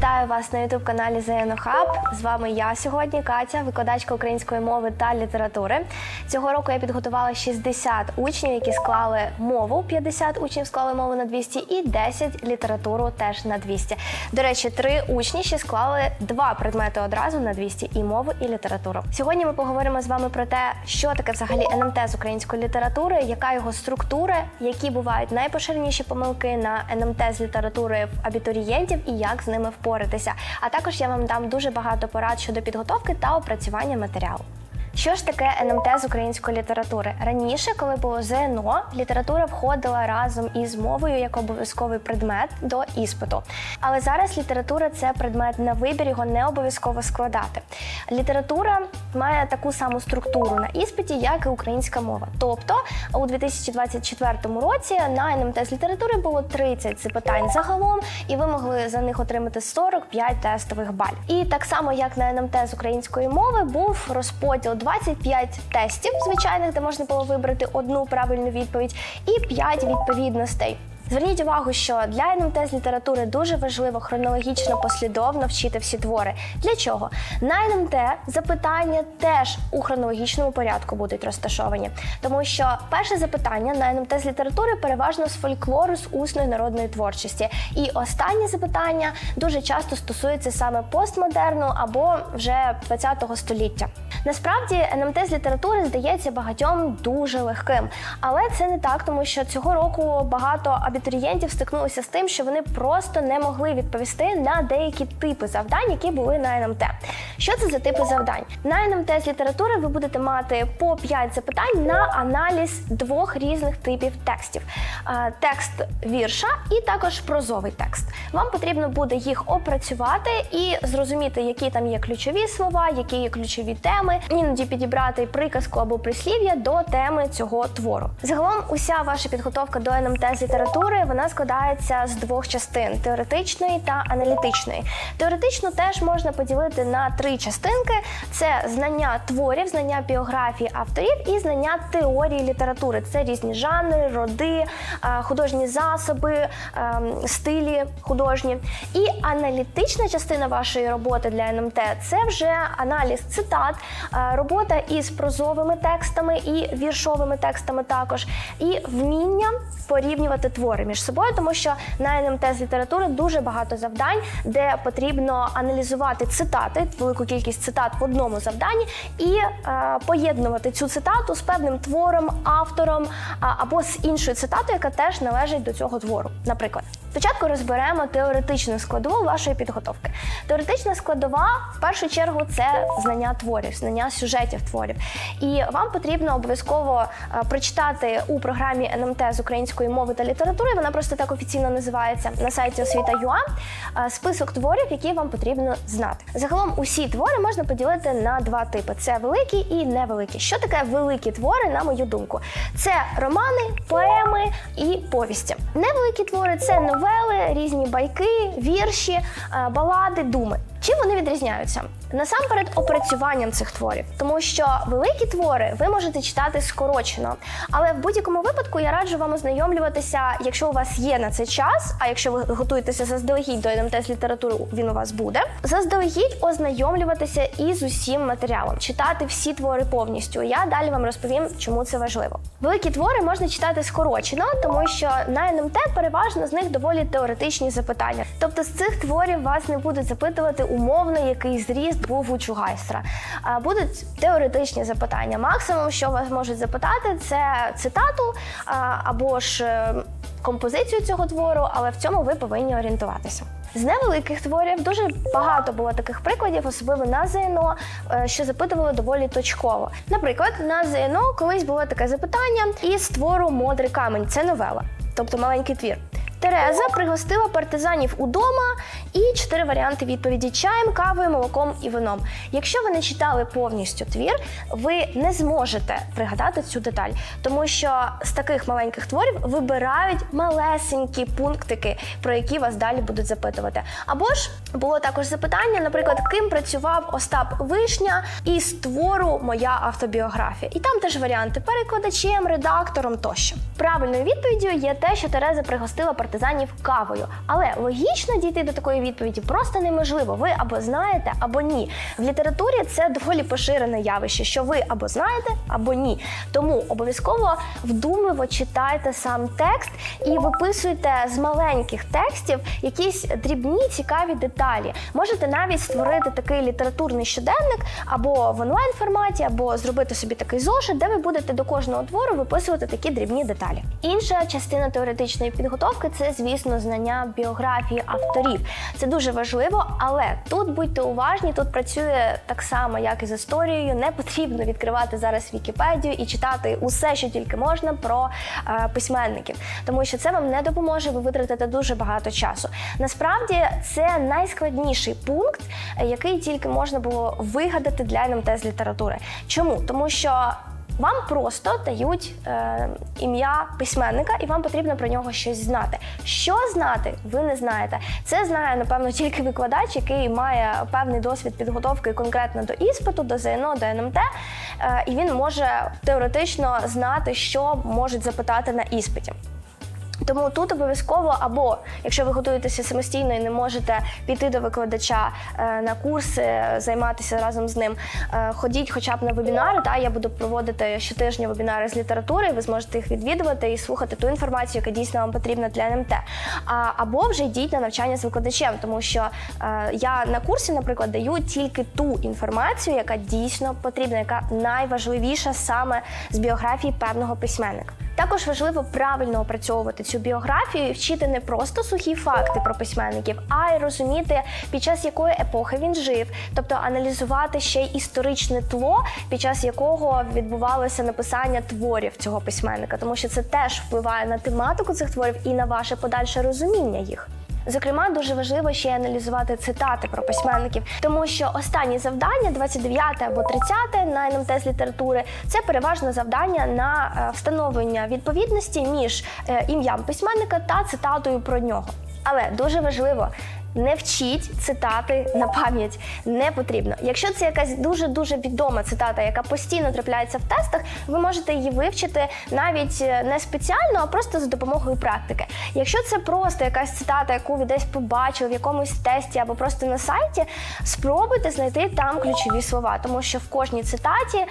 Вітаю вас на youtube каналі ЗНО Хаб. З вами я сьогодні, Катя, викладачка української мови та літератури. Цього року я підготувала 60 учнів, які склали мову. 50 учнів склали мову на 200 і 10 літературу теж на 200. До речі, три учні ще склали два предмети одразу на 200 – і мову, і літературу. Сьогодні ми поговоримо з вами про те, що таке взагалі НМТ з української літератури, яка його структура, які бувають найпоширеніші помилки на НМТ з літератури в абітурієнтів і як з ними впоратися. А також я вам дам дуже багато порад щодо підготовки та опрацювання матеріалу. Що ж таке НМТ з української літератури? Раніше, коли було ЗНО, література входила разом із мовою як обов'язковий предмет до іспиту. Але зараз література це предмет на вибір, його не обов'язково складати. Література має таку саму структуру на іспиті, як і українська мова. Тобто у 2024 році на НМТ з літератури було 30 запитань загалом, і ви могли за них отримати 45 тестових балів. І так само, як на НМТ з української мови, був розподіл 25 тестів звичайних, де можна було вибрати одну правильну відповідь, і 5 відповідностей. Зверніть увагу, що для НМТ з літератури дуже важливо хронологічно послідовно вчити всі твори. Для чого? На НМТ запитання теж у хронологічному порядку будуть розташовані, тому що перше запитання на НМТ з літератури переважно з фольклору з усної народної творчості. І останнє запитання дуже часто стосується саме постмодерну або вже 20-го століття. Насправді НМТ з літератури здається багатьом дуже легким, але це не так, тому що цього року багато абітурієнтів стикнулися з тим, що вони просто не могли відповісти на деякі типи завдань, які були на НМТ. Що це за типи завдань? На НМТ з літератури ви будете мати по 5 запитань на аналіз двох різних типів текстів: текст вірша і також прозовий текст. Вам потрібно буде їх опрацювати і зрозуміти, які там є ключові слова, які є ключові теми, іноді підібрати приказку або прислів'я до теми цього твору. Загалом, уся ваша підготовка до НМТ з літератури вона складається з двох частин: теоретичної та аналітичної. Теоретично теж можна поділити на три частинки: це знання творів, знання біографії авторів і знання теорії літератури. Це різні жанри, роди, е, художні засоби, ем, стилі художні. І аналітична частина вашої роботи для НМТ це вже аналіз цитат, е, робота із прозовими текстами і віршовими текстами також, і вміння порівнювати твори між собою, тому що на НМТ з літератури дуже багато завдань, де потрібно аналізувати цитати, велику кількість цитат в одному завданні, і е, поєднувати цю цитату з певним твором, автором а, або з іншою цитатою, яка теж належить до цього твору. Наприклад, спочатку розберемо теоретичну складову вашої підготовки. Теоретична складова в першу чергу це знання творів, знання сюжетів творів. І вам потрібно обов'язково е, прочитати у програмі НМТ з української мови та літератури. Вона просто так офіційно називається на сайті освіта.ua, е, список творів, які вам потрібно знати. Загалом усі твори можна поділити на два типи: це великі і невеликі. Що таке великі твори, на мою думку? Це романи, поеми і повісті. Невеликі твори це новели, різні байки, вірші, е, балади, думи. Чим вони відрізняються? Насамперед, опрацюванням цих творів, тому що великі твори ви можете читати скорочено. Але в будь-якому випадку я раджу вам ознайомлюватися, якщо у вас є на це час, а якщо ви готуєтеся заздалегідь до НМТ з літератури, він у вас буде. Заздалегідь ознайомлюватися із усім матеріалом, читати всі твори повністю. Я далі вам розповім, чому це важливо. Великі твори можна читати скорочено, тому що на НМТ переважно з них доволі теоретичні запитання. Тобто з цих творів вас не будуть запитувати умовно, який зріст був у Чугайстра. Будуть теоретичні запитання. Максимум, що вас можуть запитати, це цитату або ж е, композицію цього твору, але в цьому ви повинні орієнтуватися. З невеликих творів дуже багато було таких прикладів, особливо на ЗНО, е, що запитували доволі точково. Наприклад, на ЗНО колись було таке запитання із твору Модрий камень. Це новела, тобто маленький твір. Тереза пригостила партизанів удома і чотири варіанти відповіді: чаєм, кавою, молоком і вином. Якщо ви не читали повністю твір, ви не зможете пригадати цю деталь, тому що з таких маленьких творів вибирають малесенькі пунктики, про які вас далі будуть запитувати. Або ж було також запитання, наприклад, ким працював Остап Вишня із твору Моя автобіографія. І там теж варіанти перекладачем, редактором тощо. Правильною відповіддю є те, що Тереза пригостила партизанів партизанів кавою. Але логічно дійти до такої відповіді просто неможливо. Ви або знаєте, або ні. В літературі це доволі поширене явище, що ви або знаєте, або ні. Тому обов'язково вдумливо читайте сам текст і виписуйте з маленьких текстів якісь дрібні цікаві деталі. Можете навіть створити такий літературний щоденник або в онлайн форматі, або зробити собі такий зошит, де ви будете до кожного твору виписувати такі дрібні деталі. Інша частина теоретичної підготовки це, звісно, знання біографії авторів. Це дуже важливо, але тут будьте уважні, тут працює так само, як і з історією. Не потрібно відкривати зараз Вікіпедію і читати усе, що тільки можна про е, письменників, тому що це вам не допоможе. Ви витратите дуже багато часу. Насправді це найскладніший пункт, е, який тільки можна було вигадати для НМТ з літератури. Чому? Тому що вам просто дають е, ім'я письменника, і вам потрібно про нього щось знати. Що знати, ви не знаєте. Це знає, напевно, тільки викладач, який має певний досвід підготовки конкретно до іспиту, до ЗНО, до НМТ, е, і він може теоретично знати, що можуть запитати на іспиті. Тому тут обов'язково, або якщо ви готуєтеся самостійно і не можете піти до викладача е, на курси, займатися разом з ним, е, ходіть хоча б на вебінари. Та я буду проводити щотижня вебінари з літератури. і Ви зможете їх відвідувати і слухати ту інформацію, яка дійсно вам потрібна для НМТ. Або вже йдіть на навчання з викладачем, тому що е, я на курсі, наприклад, даю тільки ту інформацію, яка дійсно потрібна, яка найважливіша саме з біографії певного письменника. Також важливо правильно опрацьовувати цю біографію і вчити не просто сухі факти про письменників, а й розуміти, під час якої епохи він жив, тобто аналізувати ще й історичне тло, під час якого відбувалося написання творів цього письменника, тому що це теж впливає на тематику цих творів і на ваше подальше розуміння їх. Зокрема, дуже важливо ще аналізувати цитати про письменників, тому що останні завдання, 29 або 30 на НМТ з літератури, це переважно завдання на е, встановлення відповідності між е, ім'ям письменника та цитатою про нього. Але дуже важливо. Не вчіть цитати на пам'ять не потрібно. Якщо це якась дуже дуже відома цитата, яка постійно трапляється в тестах, ви можете її вивчити навіть е, не спеціально, а просто за допомогою практики. Якщо це просто якась цитата, яку ви десь побачили в якомусь тесті або просто на сайті, спробуйте знайти там ключові слова, тому що в кожній цитаті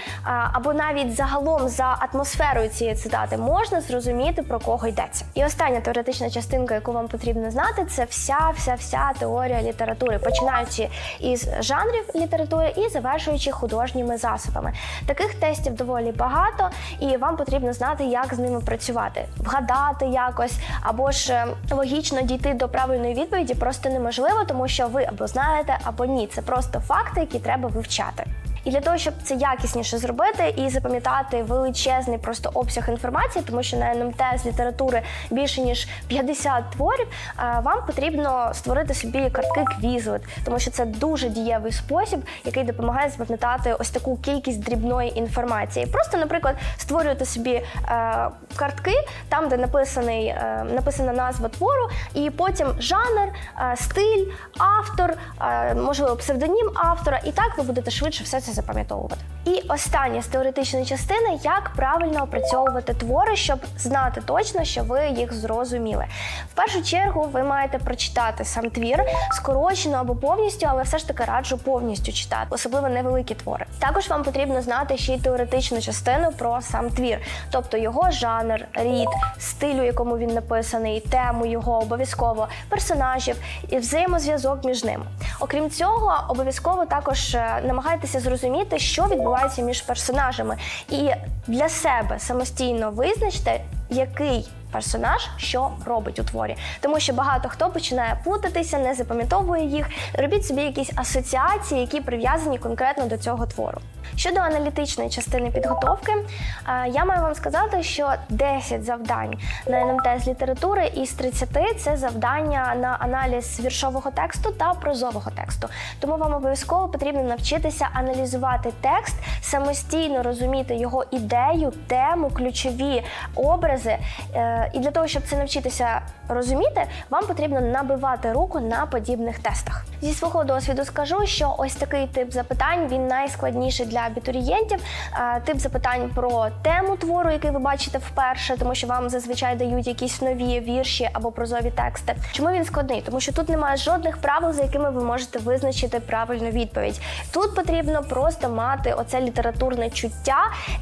або навіть загалом за атмосферою цієї цитати можна зрозуміти про кого йдеться. І остання теоретична частинка, яку вам потрібно знати, це вся, вся, вся теорія літератури, починаючи із жанрів літератури і завершуючи художніми засобами. Таких тестів доволі багато, і вам потрібно знати, як з ними працювати, вгадати якось, або ж е, логічно дійти до правильної відповіді просто неможливо, тому що ви або знаєте, або ні. Це просто факти, які треба вивчати. І для того, щоб це якісніше зробити і запам'ятати величезний просто обсяг інформації, тому що на НМТ з літератури більше ніж 50 творів, е, вам потрібно створити собі картки квізлет, тому що це дуже дієвий спосіб, який допомагає запам'ятати ось таку кількість дрібної інформації. Просто, наприклад, створюєте собі е, картки, там, де написаний, е, написана назва твору, і потім жанр, стиль, автор, можливо, псевдонім автора, і так ви будете швидше все це запам'ятовувати. І остання з теоретичної частини, як правильно опрацьовувати твори, щоб знати точно, що ви їх зрозуміли. В першу чергу ви маєте прочитати сам твір скорочено або повністю, але все ж таки раджу повністю читати, особливо невеликі твори. Також вам потрібно знати ще й теоретичну частину про сам твір, тобто його жанр, рід, стиль, у якому він написаний, тему його обов'язково, персонажів і взаємозв'язок між ними. Окрім цього, обов'язково також е, намагайтеся зрозуміти, що відбувається між персонажами, і для себе самостійно визначте, який персонаж що робить у творі. Тому що багато хто починає плутатися, не запам'ятовує їх. Робіть собі якісь асоціації, які прив'язані конкретно до цього твору. Щодо аналітичної частини підготовки, е, я маю вам сказати, що 10 завдань на НМТ з літератури із 30 – це завдання на аналіз віршового тексту та прозового тексту. Тому вам обов'язково потрібно навчитися аналізувати текст, самостійно розуміти його ідею, тему, ключові образи. Е, І для того, щоб це навчитися розуміти, вам потрібно набивати руку на подібних тестах. Зі свого досвіду скажу, що ось такий тип запитань він найскладніший для абітурієнтів. Тип запитань про тему твору, який ви бачите вперше, тому що вам зазвичай дають якісь нові вірші або прозові тексти. Чому він складний? Тому що тут немає жодних правил, за якими ви можете визначити правильну відповідь. Тут потрібно просто мати оце літературне чуття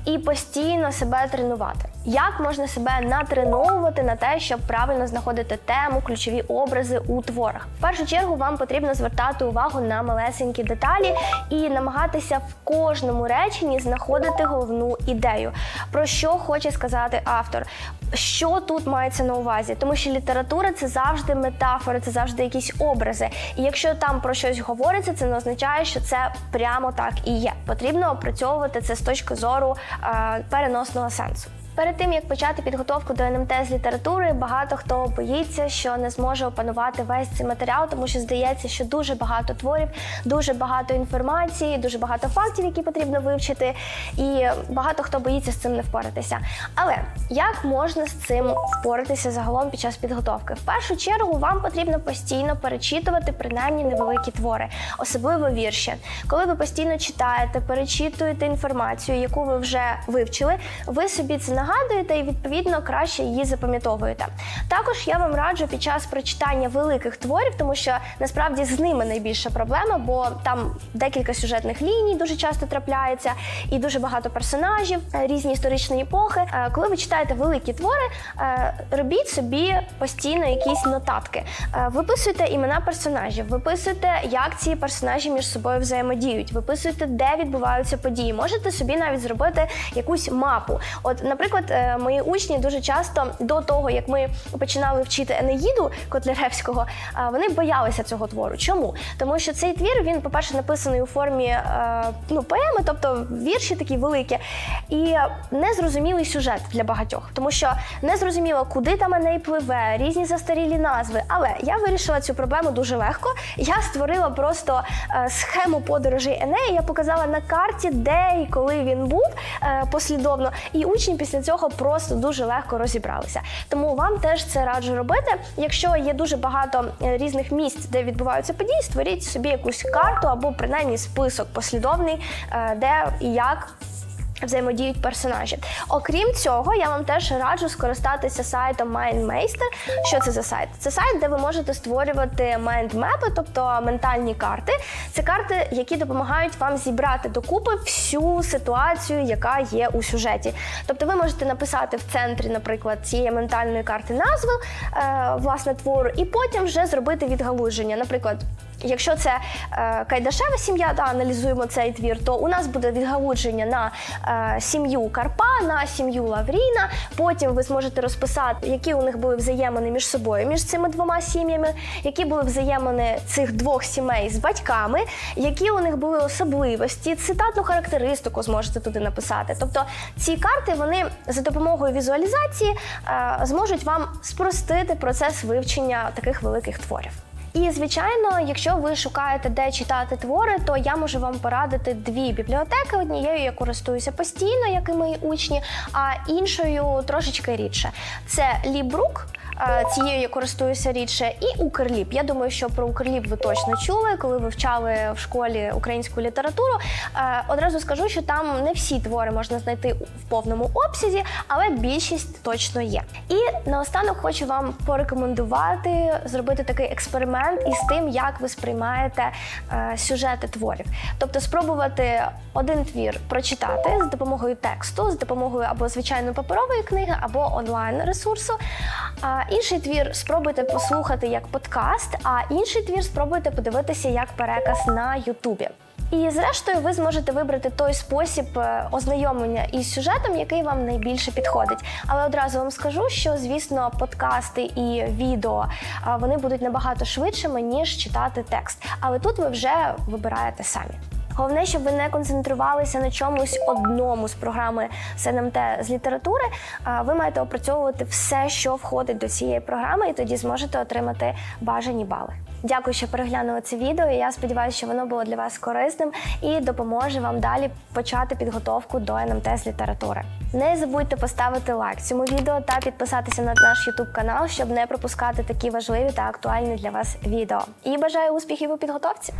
і постійно себе тренувати. Як можна себе натреновувати на те, щоб правильно знаходити тему, ключові образи у творах? В першу чергу вам потрібно звертати увагу на малесенькі деталі і намагатися в кожному реченні знаходити головну ідею, про що хоче сказати автор. Що тут мається на увазі? Тому що література це завжди метафори, це завжди якісь образи. І якщо там про щось говориться, це не означає, що це прямо так і є. Потрібно опрацьовувати це з точки зору е, переносного сенсу. Перед тим як почати підготовку до НМТ з літератури, багато хто боїться, що не зможе опанувати весь цей матеріал, тому що здається, що дуже багато творів, дуже багато інформації, дуже багато фактів, які потрібно вивчити, і багато хто боїться з цим не впоратися. Але як можна з цим впоратися загалом під час підготовки? В першу чергу вам потрібно постійно перечитувати принаймні невеликі твори, особливо вірші. Коли ви постійно читаєте, перечитуєте інформацію, яку ви вже вивчили, ви собі це нагадуєте і відповідно краще її запам'ятовуєте. Також я вам раджу під час прочитання великих творів, тому що насправді з ними найбільша проблема, бо там декілька сюжетних ліній дуже часто трапляється, і дуже багато персонажів, е, різні історичні епохи. Е, Коли ви читаєте великі твори, е, робіть собі постійно якісь нотатки. Виписуйте імена персонажів, виписуйте, як ці персонажі між собою взаємодіють, виписуйте, де відбуваються події. Можете собі навіть зробити якусь мапу. От, наприклад, е, мої учні дуже часто до того, як ми починали вчити Енеїду Котляревського, е, вони боялися цього твору. Чому? Тому що цей твір він, по-перше, написаний у формі е, ну, поеми, тобто вірші такі великі, і незрозумілий сюжет для багатьох, тому що не зрозуміло, куди там Еней пливе, різні застарілі назви. Але я вирішила цю проблему дуже легко. Я створила просто схему подорожей Енея. Я показала на карті, де і коли він був послідовно, і учні після цього просто дуже легко розібралися. Тому вам теж це раджу робити. Якщо є дуже багато е, різних місць, де відбуваються події, створіть собі якусь карту або принаймні список послідовний, е, де і як. Взаємодіють персонажі. Окрім цього, я вам теж раджу скористатися сайтом MindMeister. Що це за сайт? Це сайт, де ви можете створювати майндмепи, тобто ментальні карти. Це карти, які допомагають вам зібрати докупи всю ситуацію, яка є у сюжеті. Тобто, ви можете написати в центрі, наприклад, цієї ментальної карти назву е, власне твору, і потім вже зробити відгалуження. Наприклад. Якщо це е, Кайдашева сім'я, да, аналізуємо цей твір, то у нас буде відгалудження на е, сім'ю Карпа, на сім'ю Лавріна. Потім ви зможете розписати, які у них були взаємини між собою, між цими двома сім'ями, які були взаємини цих двох сімей з батьками, які у них були особливості, цитатну характеристику зможете туди написати. Тобто ці карти вони за допомогою візуалізації е, зможуть вам спростити процес вивчення таких великих творів. І звичайно, якщо ви шукаєте, де читати твори, то я можу вам порадити дві бібліотеки. Однією я користуюся постійно, як і мої учні, а іншою трошечки рідше. Це Лібрук. Цією я користуюся рідше, і Укрліп. Я думаю, що про Укрліп ви точно чули, коли вивчали в школі українську літературу. Одразу скажу, що там не всі твори можна знайти в повному обсязі, але більшість точно є. І наостанок хочу вам порекомендувати зробити такий експеримент із тим, як ви сприймаєте е, сюжети творів. Тобто спробувати один твір прочитати з допомогою тексту, з допомогою або звичайно паперової книги, або онлайн ресурсу. Інший твір спробуйте послухати як подкаст, а інший твір спробуйте подивитися як переказ на Ютубі. І зрештою, ви зможете вибрати той спосіб е, ознайомлення із сюжетом, який вам найбільше підходить. Але одразу вам скажу, що звісно, подкасти і відео вони будуть набагато швидшими ніж читати текст. Але тут ви вже вибираєте самі. Головне, щоб ви не концентрувалися на чомусь одному з програми СНМТ з літератури. А ви маєте опрацьовувати все, що входить до цієї програми, і тоді зможете отримати бажані бали. Дякую, що переглянули це відео. Я сподіваюся, що воно було для вас корисним і допоможе вам далі почати підготовку до НМТ з літератури. Не забудьте поставити лайк цьому відео та підписатися на наш YouTube канал, щоб не пропускати такі важливі та актуальні для вас відео. І бажаю успіхів у підготовці!